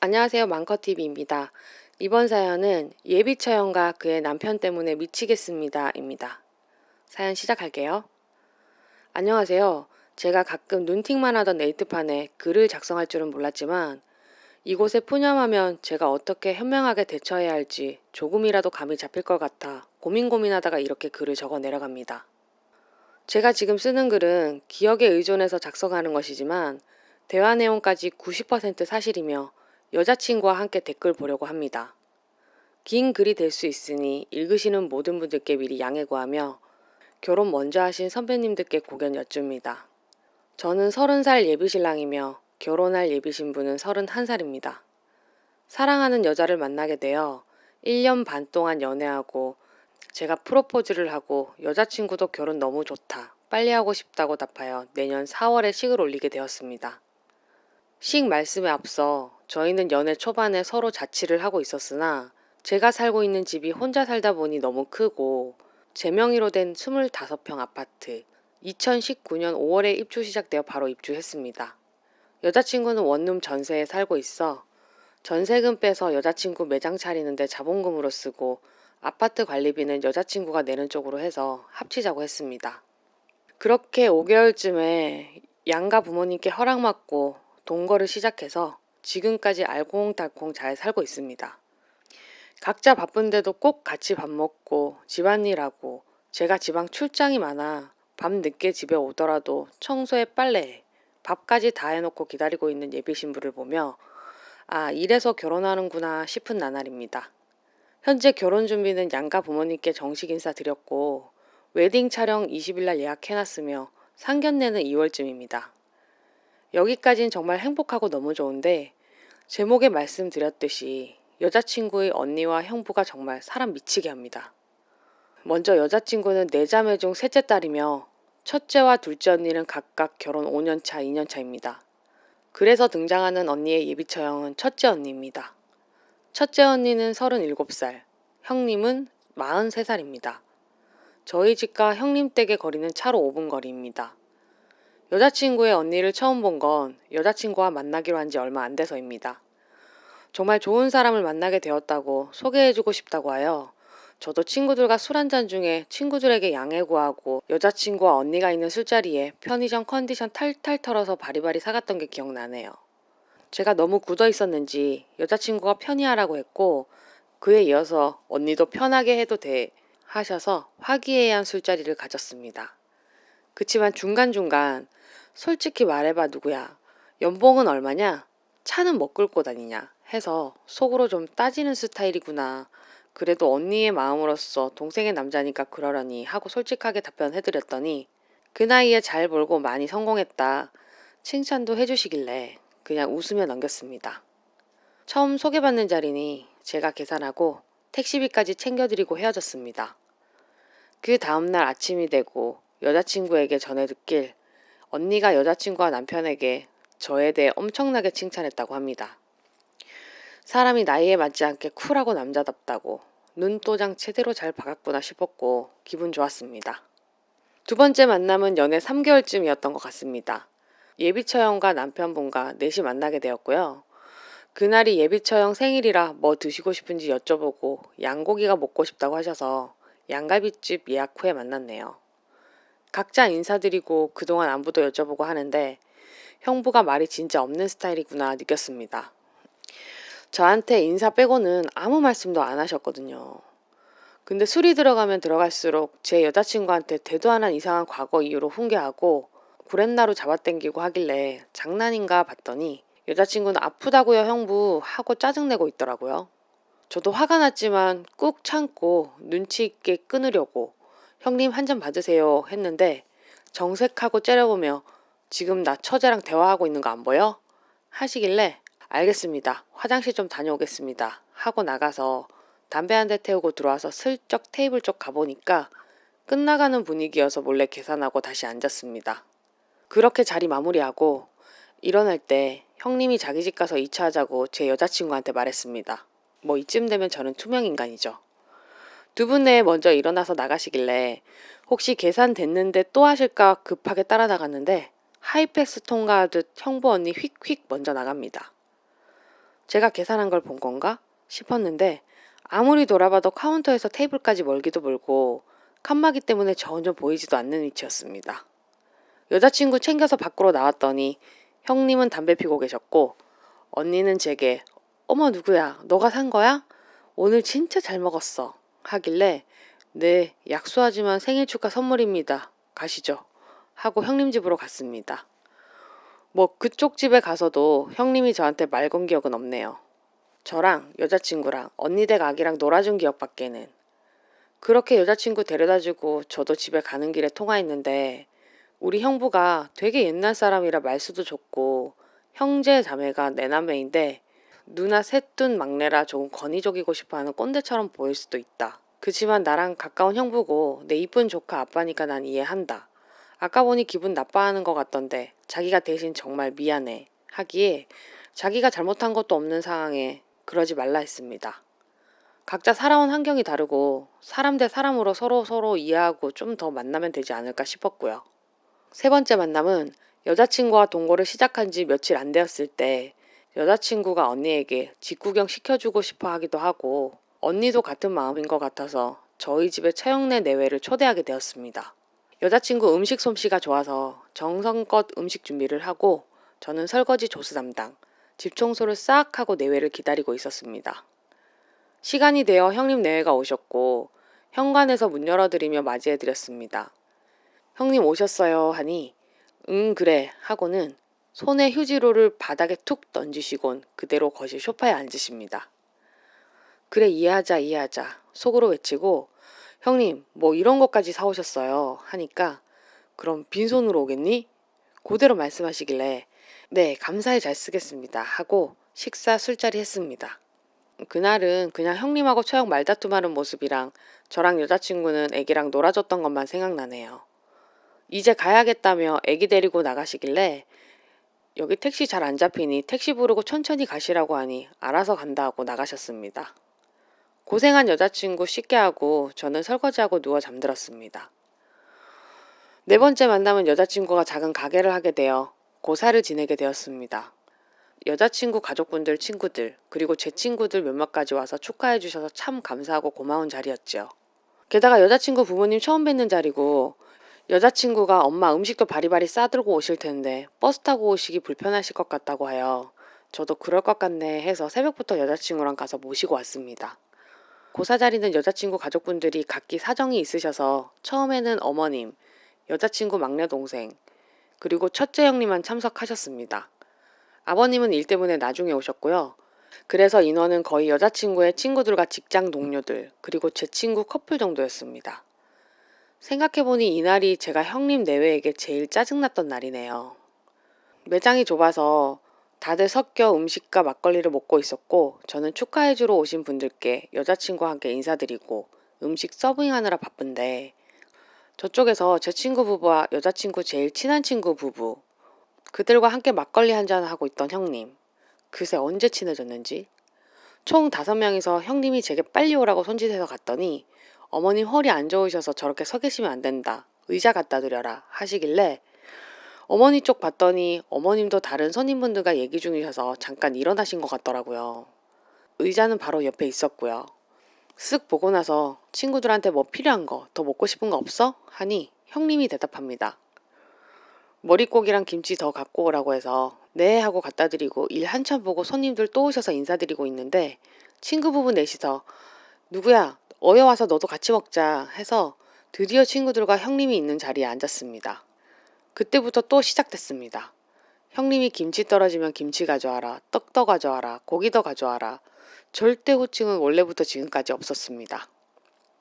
안녕하세요. 망커TV입니다. 이번 사연은 예비 처형과 그의 남편 때문에 미치겠습니다. 입니다. 사연 시작할게요. 안녕하세요. 제가 가끔 눈팅만 하던 네이트판에 글을 작성할 줄은 몰랐지만 이곳에 푸념하면 제가 어떻게 현명하게 대처해야 할지 조금이라도 감이 잡힐 것 같아 고민 고민하다가 이렇게 글을 적어 내려갑니다. 제가 지금 쓰는 글은 기억에 의존해서 작성하는 것이지만 대화 내용까지 90% 사실이며 여자친구와 함께 댓글 보려고 합니다. 긴 글이 될 수 있으니 읽으시는 모든 분들께 미리 양해 구하며 결혼 먼저 하신 선배님들께 고견 여쭙니다. 저는 30살 예비신랑이며 결혼할 예비신부는 31살입니다. 사랑하는 여자를 만나게 되어 1년 반 동안 연애하고 제가 프로포즈를 하고 여자친구도 결혼 너무 좋다. 빨리 하고 싶다고 답하여 내년 4월에 식을 올리게 되었습니다. 식 말씀에 앞서 저희는 연애 초반에 서로 자취를 하고 있었으나 제가 살고 있는 집이 혼자 살다 보니 너무 크고 제 명의로 된 25평 아파트 2019년 5월에 입주 시작되어 바로 입주했습니다. 여자친구는 원룸 전세에 살고 있어 전세금 빼서 여자친구 매장 차리는데 자본금으로 쓰고 아파트 관리비는 여자친구가 내는 쪽으로 해서 합치자고 했습니다. 그렇게 5개월쯤에 양가 부모님께 허락받고 동거를 시작해서 지금까지 알콩달콩 잘 살고 있습니다. 각자 바쁜데도 꼭 같이 밥 먹고 집안일하고 제가 지방 출장이 많아 밤 늦게 집에 오더라도 청소에 빨래에 밥까지 다 해놓고 기다리고 있는 예비 신부를 보며 아 이래서 결혼하는구나 싶은 나날입니다. 현재 결혼 준비는 양가 부모님께 정식 인사 드렸고 웨딩 촬영 20일날 예약해놨으며 상견례는 2월쯤입니다. 여기까진 정말 행복하고 너무 좋은데 제목에 말씀드렸듯이 여자친구의 언니와 형부가 정말 사람 미치게 합니다. 먼저 여자친구는 네 자매 중 셋째 딸이며 첫째와 둘째 언니는 각각 결혼 5년차, 2년차입니다. 그래서 등장하는 언니의 예비 처형은 첫째 언니입니다. 첫째 언니는 37살, 형님은 43살입니다. 저희 집과 형님 댁의 거리는 차로 5분 거리입니다. 여자친구의 언니를 처음 본 건 여자친구와 만나기로 한 지 얼마 안 돼서입니다. 정말 좋은 사람을 만나게 되었다고 소개해주고 싶다고 하여 저도 친구들과 술 한 잔 중에 친구들에게 양해 구하고 여자친구와 언니가 있는 술자리에 편의점 컨디션 탈탈 털어서 바리바리 사갔던 게 기억나네요. 제가 너무 굳어 있었는지 여자친구가 편히 하라고 했고 그에 이어서 언니도 편하게 해도 돼 하셔서 화기애애한 술자리를 가졌습니다. 그치만 중간중간 솔직히 말해봐 누구야 연봉은 얼마냐 차는 뭐 끌고 다니냐 해서 속으로 좀 따지는 스타일이구나 그래도 언니의 마음으로서 동생의 남자니까 그러려니 하고 솔직하게 답변해드렸더니 그 나이에 잘 벌고 많이 성공했다. 칭찬도 해주시길래 그냥 웃으며 넘겼습니다. 처음 소개받는 자리니 제가 계산하고 택시비까지 챙겨드리고 헤어졌습니다. 그 다음날 아침이 되고 여자친구에게 전해 듣길 언니가 여자친구와 남편에게 저에 대해 엄청나게 칭찬했다고 합니다. 사람이 나이에 맞지 않게 쿨하고 남자답다고 눈도장 제대로 잘 박았구나 싶었고 기분 좋았습니다. 두 번째 만남은 연애 3개월쯤이었던 것 같습니다. 예비처형과 남편분과 넷이 만나게 되었고요. 그날이 예비처형 생일이라 뭐 드시고 싶은지 여쭤보고 양고기가 먹고 싶다고 하셔서 양갈비집 예약 후에 만났네요. 각자 인사드리고 그동안 안부도 여쭤보고 하는데 형부가 말이 진짜 없는 스타일이구나 느꼈습니다. 저한테 인사 빼고는 아무 말씀도 안 하셨거든요. 근데 술이 들어가면 들어갈수록 제 여자친구한테 대도 안한 이상한 과거 이유로 훈계하고 구렛나루 잡아당기고 하길래 장난인가 봤더니 여자친구는 아프다고요 형부 하고 짜증내고 있더라고요. 저도 화가 났지만 꾹 참고 눈치 있게 끊으려고 형님 한 잔 받으세요 했는데 정색하고 째려보며 지금 나 처제랑 대화하고 있는 거 안 보여? 하시길래 알겠습니다. 화장실 좀 다녀오겠습니다. 하고 나가서 담배 한 대 태우고 들어와서 슬쩍 테이블 쪽 가보니까 끝나가는 분위기여서 몰래 계산하고 다시 앉았습니다. 그렇게 자리 마무리하고 일어날 때 형님이 자기 집 가서 2차 하자고 제 여자친구한테 말했습니다. 뭐 이쯤 되면 저는 투명 인간이죠. 두분 내에 먼저 일어나서 나가시길래 혹시 계산 됐는데 또 하실까 급하게 따라 나갔는데 하이패스 통과하듯 형부 언니 휙휙 먼저 나갑니다. 제가 계산한 걸 본 건가 싶었는데 아무리 돌아봐도 카운터에서 테이블까지 멀기도 멀고 칸막이 때문에 전혀 보이지도 않는 위치였습니다. 여자친구 챙겨서 밖으로 나왔더니 형님은 담배 피고 계셨고 언니는 제게 어머 누구야 너가 산 거야? 오늘 진짜 잘 먹었어 하길래 네 약소하지만 생일 축하 선물입니다 가시죠 하고 형님 집으로 갔습니다. 뭐 그쪽 집에 가서도 형님이 저한테 말 건 기억은 없네요. 저랑 여자친구랑 언니 댁 아기랑 놀아준 기억밖에는 그렇게 여자친구 데려다주고 저도 집에 가는 길에 통화했는데 우리 형부가 되게 옛날 사람이라 말수도 좋고 형제 자매가 내 남매인데 누나 셋둔 막내라 조금 권위적이고 싶어하는 꼰대처럼 보일 수도 있다. 그치만 나랑 가까운 형부고 내 이쁜 조카 아빠니까 난 이해한다. 아까 보니 기분 나빠하는 것 같던데 자기가 대신 정말 미안해 하기에 자기가 잘못한 것도 없는 상황에 그러지 말라 했습니다. 각자 살아온 환경이 다르고 사람 대 사람으로 서로 서로 이해하고 좀 더 만나면 되지 않을까 싶었고요. 세 번째 만남은 여자친구와 동거를 시작한 지 며칠 안 되었을 때 여자친구가 언니에게 직구경 시켜주고 싶어 하기도 하고 언니도 같은 마음인 것 같아서 저희 집에 차영내 내외를 초대하게 되었습니다. 여자친구 음식 솜씨가 좋아서 정성껏 음식 준비를 하고 저는 설거지 조수 담당, 집 청소를 싹 하고 내외를 기다리고 있었습니다. 시간이 되어 형님 내외가 오셨고 현관에서 문 열어드리며 맞이해드렸습니다. 형님 오셨어요 하니 응 그래 하고는 손에 휴지로를 바닥에 툭 던지시곤 그대로 거실 소파에 앉으십니다. 그래 이해하자 이해하자 속으로 외치고 형님 뭐 이런 것까지 사오셨어요 하니까 그럼 빈손으로 오겠니? 그대로 말씀하시길래 네 감사히 잘 쓰겠습니다 하고 식사 술자리 했습니다. 그날은 그냥 형님하고 처형 말다툼하는 모습이랑 저랑 여자친구는 애기랑 놀아줬던 것만 생각나네요. 이제 가야겠다며 애기 데리고 나가시길래 여기 택시 잘 안 잡히니 택시 부르고 천천히 가시라고 하니 알아서 간다 하고 나가셨습니다. 고생한 여자친구 씻게 하고 저는 설거지하고 누워 잠들었습니다. 네 번째 만남은 여자친구가 작은 가게를 하게 되어 고사를 지내게 되었습니다. 여자친구 가족분들, 친구들, 그리고 제 친구들 몇몇까지 와서 축하해 주셔서 참 감사하고 고마운 자리였죠. 게다가 여자친구 부모님 처음 뵙는 자리고 여자친구가 엄마 음식도 바리바리 싸들고 오실 텐데 버스 타고 오시기 불편하실 것 같다고 하여 저도 그럴 것 같네 해서 새벽부터 여자친구랑 가서 모시고 왔습니다. 고사 자리는 여자친구 가족분들이 각기 사정이 있으셔서 처음에는 어머님, 여자친구 막내 동생, 그리고 첫째 형님만 참석하셨습니다. 아버님은 일 때문에 나중에 오셨고요. 그래서 인원은 거의 여자친구의 친구들과 직장 동료들, 그리고 제 친구 커플 정도였습니다. 생각해보니 이날이 제가 형님 내외에게 제일 짜증났던 날이네요. 매장이 좁아서 다들 섞여 음식과 막걸리를 먹고 있었고 저는 축하해주러 오신 분들께 여자친구와 함께 인사드리고 음식 서빙하느라 바쁜데 저쪽에서 제 친구 부부와 여자친구 제일 친한 친구 부부 그들과 함께 막걸리 한잔 하고 있던 형님 그새 언제 친해졌는지 총 다섯 명이서 형님이 제게 빨리 오라고 손짓해서 갔더니 어머님 허리 안 좋으셔서 저렇게 서 계시면 안 된다. 의자 갖다 드려라 하시길래 어머니 쪽 봤더니 어머님도 다른 손님분들과 얘기 중이셔서 잠깐 일어나신 것 같더라고요. 의자는 바로 옆에 있었고요. 쓱 보고 나서 친구들한테 뭐 필요한 거, 더 먹고 싶은 거 없어? 하니 형님이 대답합니다. 머릿고기랑 김치 더 갖고 오라고 해서 네 하고 갖다 드리고 일 한참 보고 손님들 또 오셔서 인사드리고 있는데 친구 부부 넷이서 누구야 어여 와서 너도 같이 먹자 해서 드디어 친구들과 형님이 있는 자리에 앉았습니다. 그때부터 또 시작됐습니다. 형님이 김치 떨어지면 김치 가져와라, 떡더 가져와라, 고기 더 가져와라. 절대 호칭은 원래부터 지금까지 없었습니다.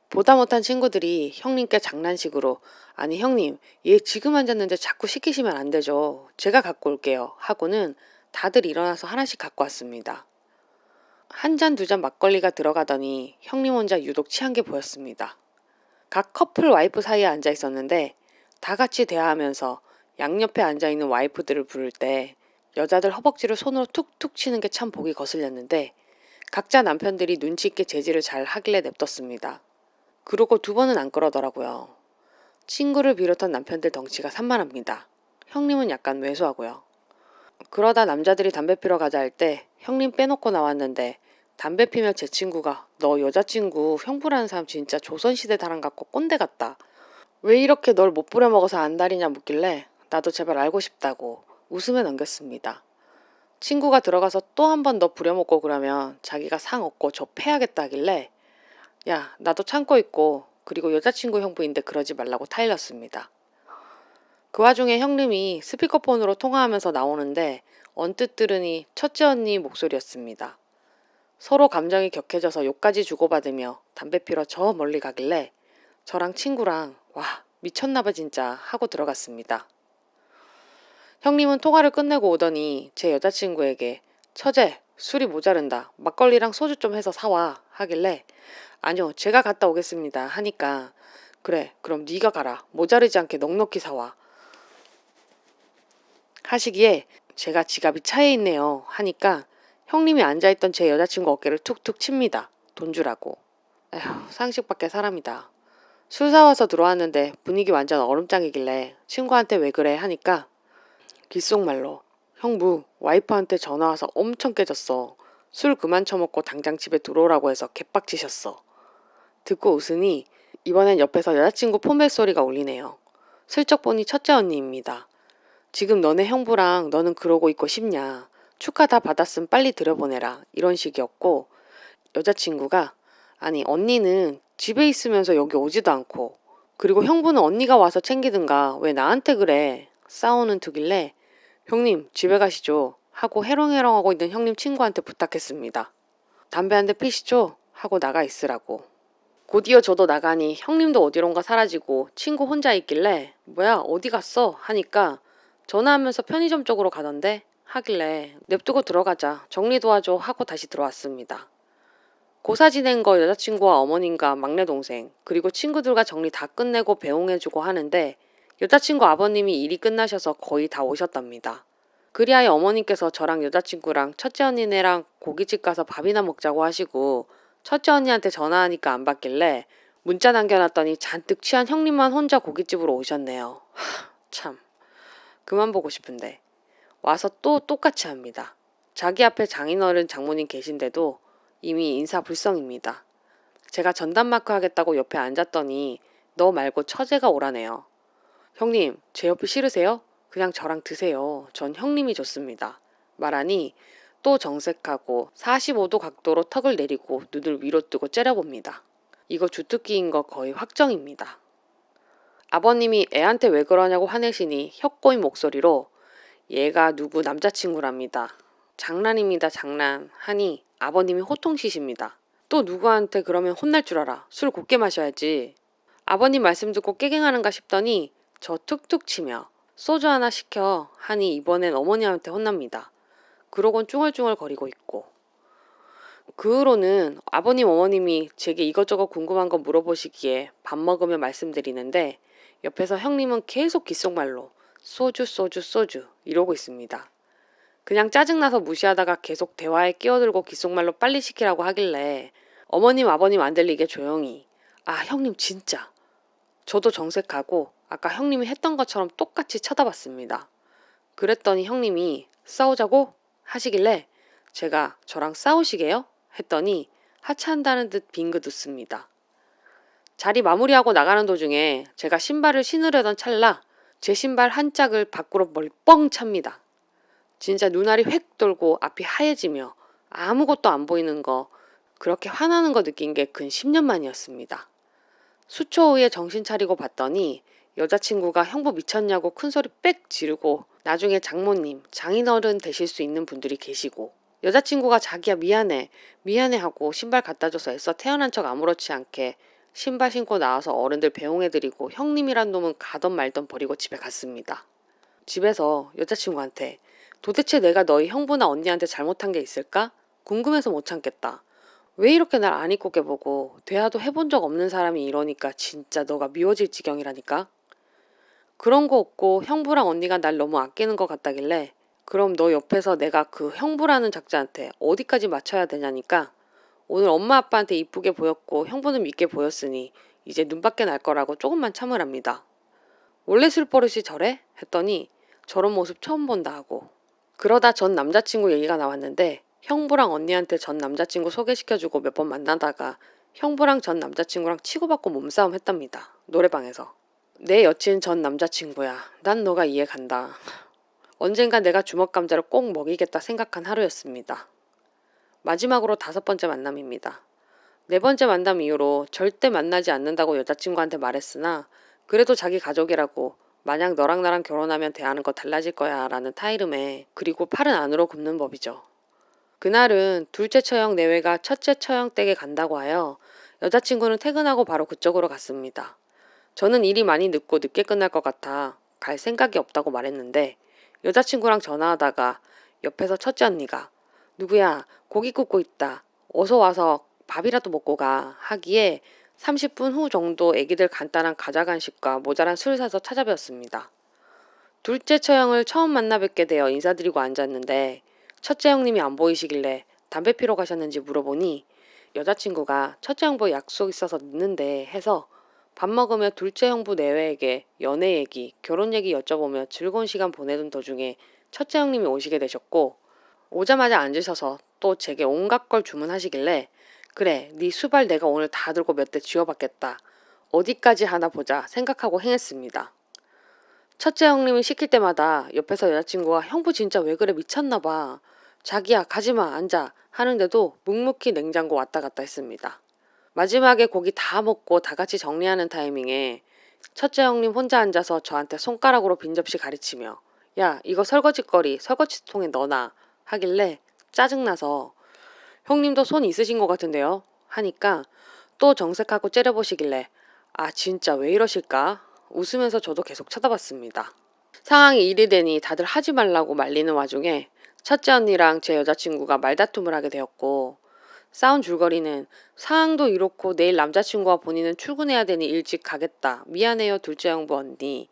보다 못한 친구들이 형님께 장난식으로 아니 형님 얘 지금 앉았는데 자꾸 시키시면 안 되죠. 제가 갖고 올게요. 하고는 다들 일어나서 하나씩 갖고 왔습니다. 한 잔 두 잔 막걸리가 들어가더니 형님 혼자 유독 취한 게 보였습니다. 각 커플 와이프 사이에 앉아 있었는데 다 같이 대화하면서 양옆에 앉아 있는 와이프들을 부를 때 여자들 허벅지를 손으로 툭툭 치는 게 참 보기 거슬렸는데 각자 남편들이 눈치 있게 제지를 잘 하길래 냅뒀습니다. 그러고 두 번은 안 그러더라고요. 친구를 비롯한 남편들 덩치가 산만합니다. 형님은 약간 왜소하고요. 그러다 남자들이 담배 피러 가자 할 때 형님 빼놓고 나왔는데 담배 피며 제 친구가 너 여자친구 형부라는 사람 진짜 조선시대 사람 같고 꼰대 같다. 왜 이렇게 널 못 부려먹어서 안달이냐 묻길래 나도 제발 알고 싶다고 웃으며 넘겼습니다. 친구가 들어가서 또 한번너 부려먹고 그러면 자기가 상 얻고 저 패야겠다 하길래 야 나도 참고 있고 그리고 여자친구 형부인데 그러지 말라고 타일렀습니다. 그 와중에 형님이 스피커폰으로 통화하면서 나오는데 언뜻 들으니 첫째 언니 목소리였습니다. 서로 감정이 격해져서 욕까지 주고받으며 담배 피러 저 멀리 가길래 저랑 친구랑 와 미쳤나봐 진짜 하고 들어갔습니다. 형님은 통화를 끝내고 오더니 제 여자친구에게 처제 술이 모자른다 막걸리랑 소주 좀 해서 사와 하길래 아니요 제가 갔다 오겠습니다 하니까 그래 그럼 네가 가라 모자르지 않게 넉넉히 사와 하시기에 제가 지갑이 차에 있네요 하니까 형님이 앉아있던 제 여자친구 어깨를 툭툭 칩니다. 돈 주라고. 에휴, 상식 밖의 사람이다. 술 사와서 들어왔는데 분위기 완전 얼음장이길래 친구한테 왜 그래 하니까 귓속말로 형부 와이프한테 전화 와서 엄청 깨졌어. 술 그만 처먹고 당장 집에 들어오라고 해서 개빡치셨어. 듣고 웃으니 이번엔 옆에서 여자친구 폰벨 소리가 울리네요. 슬쩍 보니 첫째 언니입니다. 지금 너네 형부랑 너는 그러고 있고 싶냐. 축하 다 받았음 빨리 들여보내라. 이런 식이었고 여자친구가 아니 언니는 집에 있으면서 여기 오지도 않고 그리고 형부는 언니가 와서 챙기든가 왜 나한테 그래. 싸우는 두길래 형님 집에 가시죠. 하고 해롱해롱하고 있는 형님 친구한테 부탁했습니다. 담배 한 대 피시죠? 하고 나가 있으라고. 곧이어 저도 나가니 형님도 어디론가 사라지고 친구 혼자 있길래 뭐야 어디 갔어? 하니까 전화하면서 편의점 쪽으로 가던데 하길래 냅두고 들어가자 정리 도와줘 하고 다시 들어왔습니다. 고사 지낸 거 여자친구와 어머님과 막내 동생 그리고 친구들과 정리 다 끝내고 배웅해주고 하는데 여자친구 아버님이 일이 끝나셔서 거의 다 오셨답니다. 그리하여 어머님께서 저랑 여자친구랑 첫째 언니네랑 고깃집 가서 밥이나 먹자고 하시고 첫째 언니한테 전화하니까 안 받길래 문자 남겨놨더니 잔뜩 취한 형님만 혼자 고깃집으로 오셨네요. 하, 참 그만 보고 싶은데 와서 또 똑같이 합니다. 자기 앞에 장인어른 장모님 계신데도 이미 인사불성입니다. 제가 전담마크 하겠다고 옆에 앉았더니 너 말고 처제가 오라네요. 형님, 제 옆이 싫으세요? 그냥 저랑 드세요. 전 형님이 좋습니다. 말하니 또 정색하고 45도 각도로 턱을 내리고 눈을 위로 뜨고 째려봅니다. 이거 주특기인 거 거의 확정입니다. 아버님이 애한테 왜 그러냐고 화내시니 혀꼬인 목소리로 얘가 누구 남자친구랍니다. 장난입니다, 장난. 하니 아버님이 호통치십니다. 또 누구한테 그러면 혼날 줄 알아. 술 곱게 마셔야지. 아버님 말씀 듣고 깨갱하는가 싶더니 저 툭툭 치며 소주 하나 시켜 하니 이번엔 어머니한테 혼납니다. 그러곤 쭝얼쭝얼 거리고 있고. 그 후로는 아버님 어머님이 제게 이것저것 궁금한 거 물어보시기에 밥 먹으며 말씀드리는데 옆에서 형님은 계속 귓속말로 소주 소주 소주 이러고 있습니다. 그냥 짜증나서 무시하다가 계속 대화에 끼어들고 귓속말로 빨리 시키라고 하길래 어머님 아버님 안 들리게 조용히 아 형님 진짜 저도 정색하고 아까 형님이 했던 것처럼 똑같이 쳐다봤습니다. 그랬더니 형님이 싸우자고 하시길래 제가 저랑 싸우시게요? 했더니 하차한다는 듯 빙긋 웃습니다. 자리 마무리하고 나가는 도중에 제가 신발을 신으려던 찰나 제 신발 한 짝을 밖으로 멀리 뻥 찹니다. 진짜 눈알이 획 돌고 앞이 하얘지며 아무것도 안 보이는 거 그렇게 화나는 거 느낀 게 근 10년 만이었습니다. 수초 후에 정신 차리고 봤더니 여자친구가 형부 미쳤냐고 큰 소리 빽 지르고 나중에 장모님, 장인어른 되실 수 있는 분들이 계시고 여자친구가 자기야 미안해 미안해 하고 신발 갖다 줘서 애써 태어난 척 아무렇지 않게 신발 신고 나와서 어른들 배웅해드리고 형님이란 놈은 가던 말던 버리고 집에 갔습니다. 집에서 여자친구한테 도대체 내가 너희 형부나 언니한테 잘못한 게 있을까? 궁금해서 못 참겠다. 왜 이렇게 날안 이쁘게 보고 대화도 해본 적 없는 사람이 이러니까 진짜 너가 미워질 지경이라니까? 그런 거 없고 형부랑 언니가 날 너무 아끼는 것 같다길래 그럼 너 옆에서 내가 그 형부라는 작자한테 어디까지 맞춰야 되냐니까 오늘 엄마 아빠한테 이쁘게 보였고 형부는 믿게 보였으니 이제 눈밖에 날 거라고 조금만 참으랍니다. 원래 술 버릇이 저래? 했더니 저런 모습 처음 본다 하고 그러다 전 남자친구 얘기가 나왔는데 형부랑 언니한테 전 남자친구 소개시켜주고 몇 번 만나다가 형부랑 전 남자친구랑 치고받고 몸싸움 했답니다. 노래방에서. 내 여친 전 남자친구야. 난 너가 이해 간다. 언젠가 내가 주먹 감자를 꼭 먹이겠다 생각한 하루였습니다. 마지막으로 다섯 번째 만남입니다. 네 번째 만남 이후로 절대 만나지 않는다고 여자친구한테 말했으나 그래도 자기 가족이라고 만약 너랑 나랑 결혼하면 대하는 거 달라질 거야 라는 타이름에 그리고 팔은 안으로 굽는 법이죠. 그날은 둘째 처형 내외가 첫째 처형 댁에 간다고 하여 여자친구는 퇴근하고 바로 그쪽으로 갔습니다. 저는 일이 많이 늦고 늦게 끝날 것 같아 갈 생각이 없다고 말했는데 여자친구랑 전화하다가 옆에서 첫째 언니가 누구야 고기 굽고 있다 어서 와서 밥이라도 먹고 가 하기에 30분 후 정도 애기들 간단한 가자 간식과 모자란 술 사서 찾아뵈었습니다. 둘째 처형을 처음 만나 뵙게 되어 인사드리고 앉았는데 첫째 형님이 안 보이시길래 담배 피러 가셨는지 물어보니 여자친구가 첫째 형부 약속 있어서 늦는데 해서 밥 먹으며 둘째 형부 내외에게 연애 얘기, 결혼 얘기 여쭤보며 즐거운 시간 보내던 도중에 첫째 형님이 오시게 되셨고 오자마자 앉으셔서 또 제게 온갖 걸 주문하시길래 그래 네 수발 내가 오늘 다 들고 몇 대 쥐어받겠다. 어디까지 하나 보자 생각하고 행했습니다. 첫째 형님이 시킬 때마다 옆에서 여자친구가 형부 진짜 왜 그래 미쳤나 봐. 자기야 가지마 앉아 하는데도 묵묵히 냉장고 왔다 갔다 했습니다. 마지막에 고기 다 먹고 다 같이 정리하는 타이밍에 첫째 형님 혼자 앉아서 저한테 손가락으로 빈 접시 가리치며 야 이거 설거지거리 설거지통에 넣어놔 하길래 짜증나서 형님도 손 있으신 것 같은데요 하니까 또 정색하고 째려보시길래 아 진짜 왜 이러실까 웃으면서 저도 계속 쳐다봤습니다. 상황이 일이 되니 다들 하지 말라고 말리는 와중에 첫째 언니랑 제 여자친구가 말다툼을 하게 되었고 싸운 줄거리는 상황도 이렇고 내일 남자친구와 본인은 출근해야 되니 일찍 가겠다. 미안해요 둘째 형부 언니.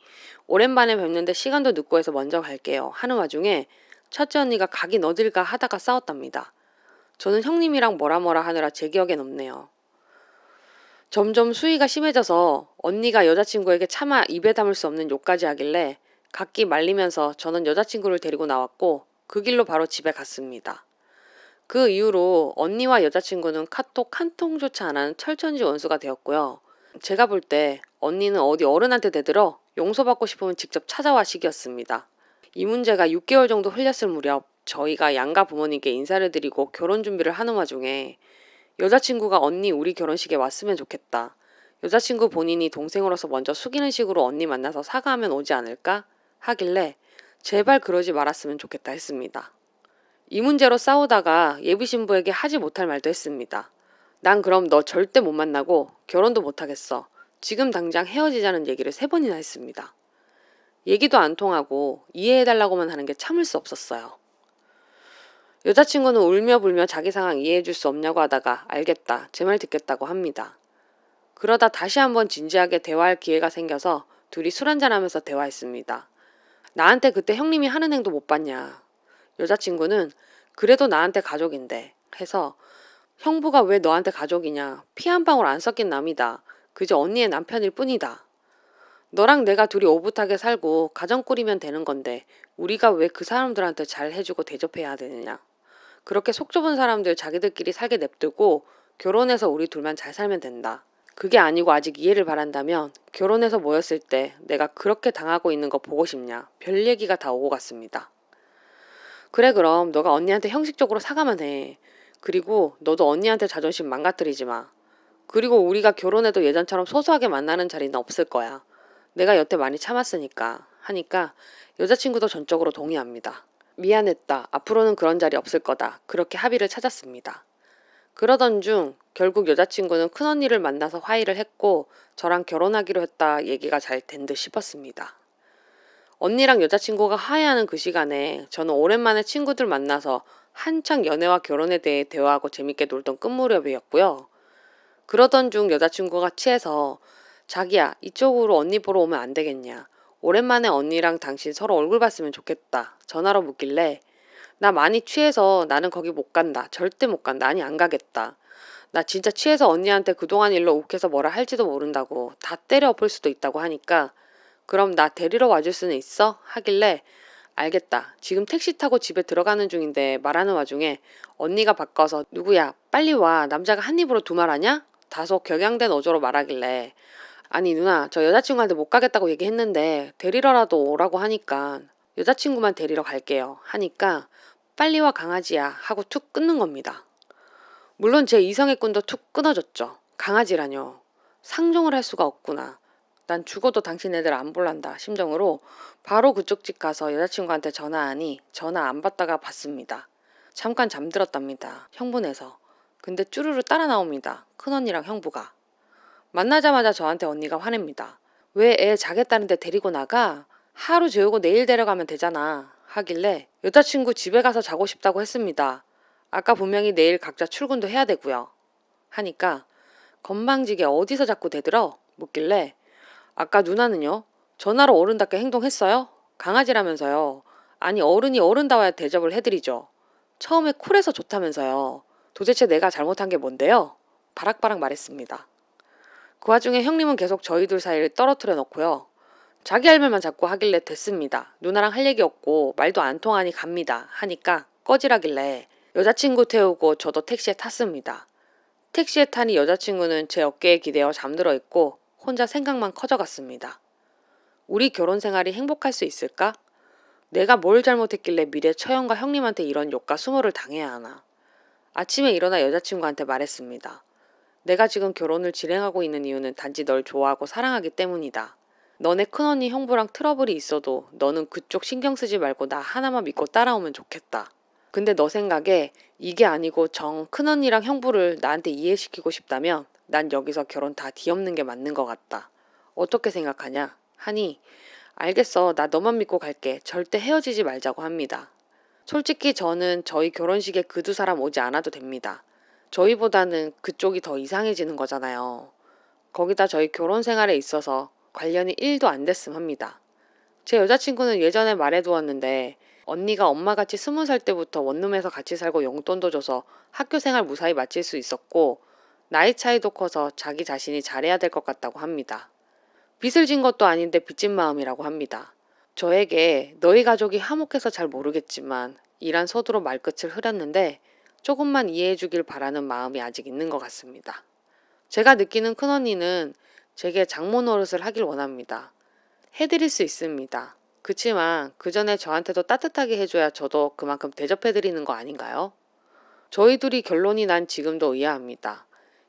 오랜만에 뵙는데 시간도 늦고 해서 먼저 갈게요. 하는 와중에 첫째 언니가 가긴 어딜가 하다가 싸웠답니다. 저는 형님이랑 뭐라 뭐라 하느라 제 기억엔 없네요. 점점 수위가 심해져서 언니가 여자친구에게 차마 입에 담을 수 없는 욕까지 하길래 각기 말리면서 저는 여자친구를 데리고 나왔고 그 길로 바로 집에 갔습니다. 그 이후로 언니와 여자친구는 카톡 한 통조차 안 하는 철천지 원수가 되었고요. 제가 볼 때 언니는 어디 어른한테 대들어 용서받고 싶으면 직접 찾아와 시기였습니다. 이 문제가 6개월 정도 흘렸을 무렵 저희가 양가 부모님께 인사를 드리고 결혼 준비를 하는 와중에 여자친구가 언니 우리 결혼식에 왔으면 좋겠다. 여자친구 본인이 동생으로서 먼저 숙이는 식으로 언니 만나서 사과하면 오지 않을까? 하길래 제발 그러지 말았으면 좋겠다 했습니다. 이 문제로 싸우다가 예비 신부에게 하지 못할 말도 했습니다. 난 그럼 너 절대 못 만나고 결혼도 못 하겠어. 지금 당장 헤어지자는 얘기를 세 번이나 했습니다. 얘기도 안 통하고 이해해달라고만 하는 게 참을 수 없었어요. 여자친구는 울며 불며 자기 상황 이해해줄 수 없냐고 하다가 알겠다, 제 말 듣겠다고 합니다. 그러다 다시 한번 진지하게 대화할 기회가 생겨서 둘이 술 한잔하면서 대화했습니다. 나한테 그때 형님이 하는 행동 못 봤냐. 여자친구는 그래도 나한테 가족인데 해서 형부가 왜 너한테 가족이냐. 피 한 방울 안 섞인 남이다. 그저 언니의 남편일 뿐이다. 너랑 내가 둘이 오붓하게 살고 가정 꾸리면 되는 건데 우리가 왜 그 사람들한테 잘 해주고 대접해야 되느냐. 그렇게 속 좁은 사람들 자기들끼리 살게 냅두고 결혼해서 우리 둘만 잘 살면 된다. 그게 아니고 아직 이해를 바란다면 결혼해서 모였을 때 내가 그렇게 당하고 있는 거 보고 싶냐. 별 얘기가 다 오고 갔습니다. 그래 그럼 너가 언니한테 형식적으로 사과만 해. 그리고 너도 언니한테 자존심 망가뜨리지 마. 그리고 우리가 결혼해도 예전처럼 소소하게 만나는 자리는 없을 거야. 내가 여태 많이 참았으니까 하니까 여자친구도 전적으로 동의합니다. 미안했다. 앞으로는 그런 자리 없을 거다. 그렇게 합의를 찾았습니다. 그러던 중 결국 여자친구는 큰언니를 만나서 화해를 했고 저랑 결혼하기로 했다 얘기가 잘 된 듯 싶었습니다. 언니랑 여자친구가 화해하는 그 시간에 저는 오랜만에 친구들 만나서 한창 연애와 결혼에 대해 대화하고 재밌게 놀던 끝무렵이었고요. 그러던 중 여자친구가 취해서 자기야 이쪽으로 언니 보러 오면 안 되겠냐. 오랜만에 언니랑 당신 서로 얼굴 봤으면 좋겠다. 전화로 묻길래 나 많이 취해서 나는 거기 못 간다. 절대 못 간다. 아니 안 가겠다. 나 진짜 취해서 언니한테 그동안 일로 욱해서 뭐라 할지도 모른다고 다 때려 엎을 수도 있다고 하니까 그럼 나 데리러 와줄 수는 있어? 하길래 알겠다. 지금 택시 타고 집에 들어가는 중인데 말하는 와중에 언니가 바꿔서 누구야 빨리 와 남자가 한 입으로 두 말하냐? 다소 격양된 어조로 말하길래 아니 누나 저 여자친구한테 못 가겠다고 얘기했는데 데리러라도 오라고 하니까 여자친구만 데리러 갈게요 하니까 빨리 와 강아지야 하고 툭 끊는 겁니다. 물론 제 이성의 끈도 툭 끊어졌죠. 강아지라뇨. 상종을 할 수가 없구나. 난 죽어도 당신 애들 안 볼란다 심정으로 바로 그쪽 집 가서 여자친구한테 전화하니 전화 안 받다가 받습니다. 잠깐 잠들었답니다. 형분해서. 근데 쭈루루 따라 나옵니다. 큰언니랑 형부가. 만나자마자 저한테 언니가 화냅니다. 왜 애 자겠다는데 데리고 나가? 하루 재우고 내일 데려가면 되잖아. 하길래 여자친구 집에 가서 자고 싶다고 했습니다. 아까 분명히 내일 각자 출근도 해야 되고요. 하니까 건방지게 어디서 자꾸 대들어? 묻길래 아까 누나는요? 전화로 어른답게 행동했어요? 강아지라면서요. 아니 어른이 어른다워야 대접을 해드리죠. 처음에 쿨해서 좋다면서요. 도대체 내가 잘못한 게 뭔데요? 바락바락 말했습니다. 그 와중에 형님은 계속 저희 둘 사이를 떨어뜨려 놓고요. 자기 할 말만 자꾸 하길래 됐습니다. 누나랑 할 얘기 없고 말도 안 통하니 갑니다. 하니까 꺼지라길래 여자친구 태우고 저도 택시에 탔습니다. 택시에 타니 여자친구는 제 어깨에 기대어 잠들어 있고 혼자 생각만 커져갔습니다. 우리 결혼 생활이 행복할 수 있을까? 내가 뭘 잘못했길래 미래 처형과 형님한테 이런 욕과 수모를 당해야 하나. 아침에 일어나 여자친구한테 말했습니다. 내가 지금 결혼을 진행하고 있는 이유는 단지 널 좋아하고 사랑하기 때문이다. 너네 큰언니 형부랑 트러블이 있어도 너는 그쪽 신경 쓰지 말고 나 하나만 믿고 따라오면 좋겠다. 근데 너 생각에 이게 아니고 정 큰언니랑 형부를 나한테 이해시키고 싶다면 난 여기서 결혼 다 뒤엎는 게 맞는 것 같다. 어떻게 생각하냐? 하니 알겠어. 나 너만 믿고 갈게. 절대 헤어지지 말자고 합니다. 솔직히 저는 저희 결혼식에 그 두 사람 오지 않아도 됩니다. 저희보다는 그쪽이 더 이상해지는 거잖아요. 거기다 저희 결혼 생활에 있어서 관련이 1도 안 됐음 합니다. 제 여자친구는 예전에 말해두었는데 언니가 엄마같이 스무 살 때부터 원룸에서 같이 살고 용돈도 줘서 학교 생활 무사히 마칠 수 있었고 나이 차이도 커서 자기 자신이 잘해야 될 것 같다고 합니다. 빚을 진 것도 아닌데 빚진 마음이라고 합니다. 저에게 너희 가족이 화목해서 잘 모르겠지만 이란 소두로 말끝을 흐렸는데 조금만 이해해 주길 바라는 마음이 아직 있는 것 같습니다. 제가 느끼는 큰언니는 제게 장모 노릇을 하길 원합니다. 해드릴 수 있습니다. 그치만 그 전에 저한테도 따뜻하게 해줘야 저도 그만큼 대접해드리는 거 아닌가요? 저희 둘이 결론이 난 지금도 의아합니다.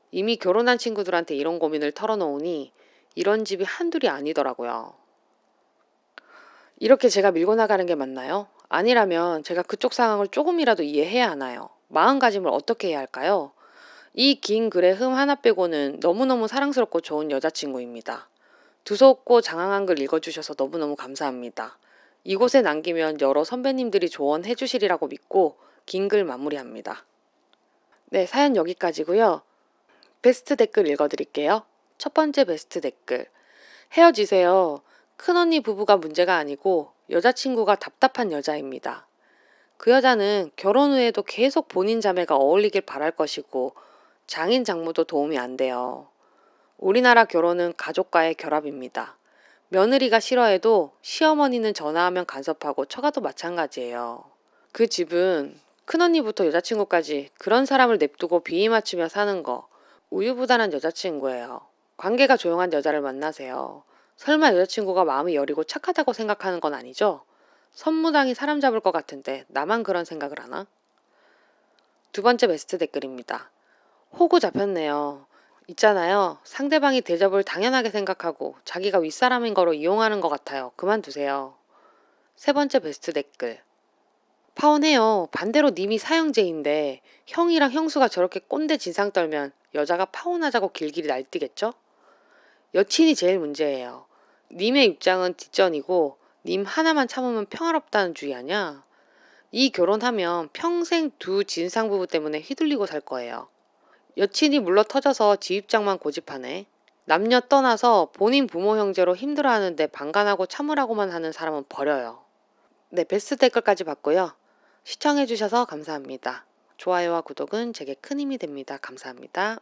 이미 결혼한 친구들한테 이런 고민을 털어놓으니 이런 집이 한둘이 아니더라고요. 이렇게 제가 밀고 나가는 게 맞나요? 아니라면 제가 그쪽 상황을 조금이라도 이해해야 하나요? 마음가짐을 어떻게 해야 할까요? 이 긴 글의 흠 하나 빼고는 너무너무 사랑스럽고 좋은 여자친구입니다. 두서없고 장황한 글 읽어주셔서 너무너무 감사합니다. 이곳에 남기면 여러 선배님들이 조언해 주시리라고 믿고 긴 글 마무리합니다. 네, 사연 여기까지고요. 베스트 댓글 읽어드릴게요. 첫 번째 베스트 댓글. 헤어지세요. 큰언니 부부가 문제가 아니고 여자친구가 답답한 여자입니다. 그 여자는 결혼 후에도 계속 본인 자매가 어울리길 바랄 것이고 장인 장모도 도움이 안 돼요. 우리나라 결혼은 가족과의 결합입니다. 며느리가 싫어해도 시어머니는 전화하면 간섭하고 처가도 마찬가지예요. 그 집은 큰언니부터 여자친구까지 그런 사람을 냅두고 비위 맞추며 사는 거 우유부단한 여자친구예요. 관계가 조용한 여자를 만나세요. 설마 여자친구가 마음이 여리고 착하다고 생각하는 건 아니죠? 선무당이 사람 잡을 것 같은데 나만 그런 생각을 하나? 두 번째 베스트 댓글입니다. 호구 잡혔네요. 있잖아요. 상대방이 대접을 당연하게 생각하고 자기가 윗사람인 거로 이용하는 것 같아요. 그만두세요. 세 번째 베스트 댓글. 파혼해요. 반대로 님이 사형제인데 형이랑 형수가 저렇게 꼰대 진상 떨면 여자가 파혼하자고 길길이 날뛰겠죠? 여친이 제일 문제예요. 님의 입장은 뒷전이고 님 하나만 참으면 평화롭다는 주의 아냐? 이 결혼하면 평생 두 진상 부부 때문에 휘둘리고 살 거예요. 여친이 물러 터져서 지 입장만 고집하네. 남녀 떠나서 본인 부모 형제로 힘들어하는데 방관하고 참으라고만 하는 사람은 버려요. 네, 베스트 댓글까지 봤고요. 시청해주셔서 감사합니다. 좋아요와 구독은 제게 큰 힘이 됩니다. 감사합니다.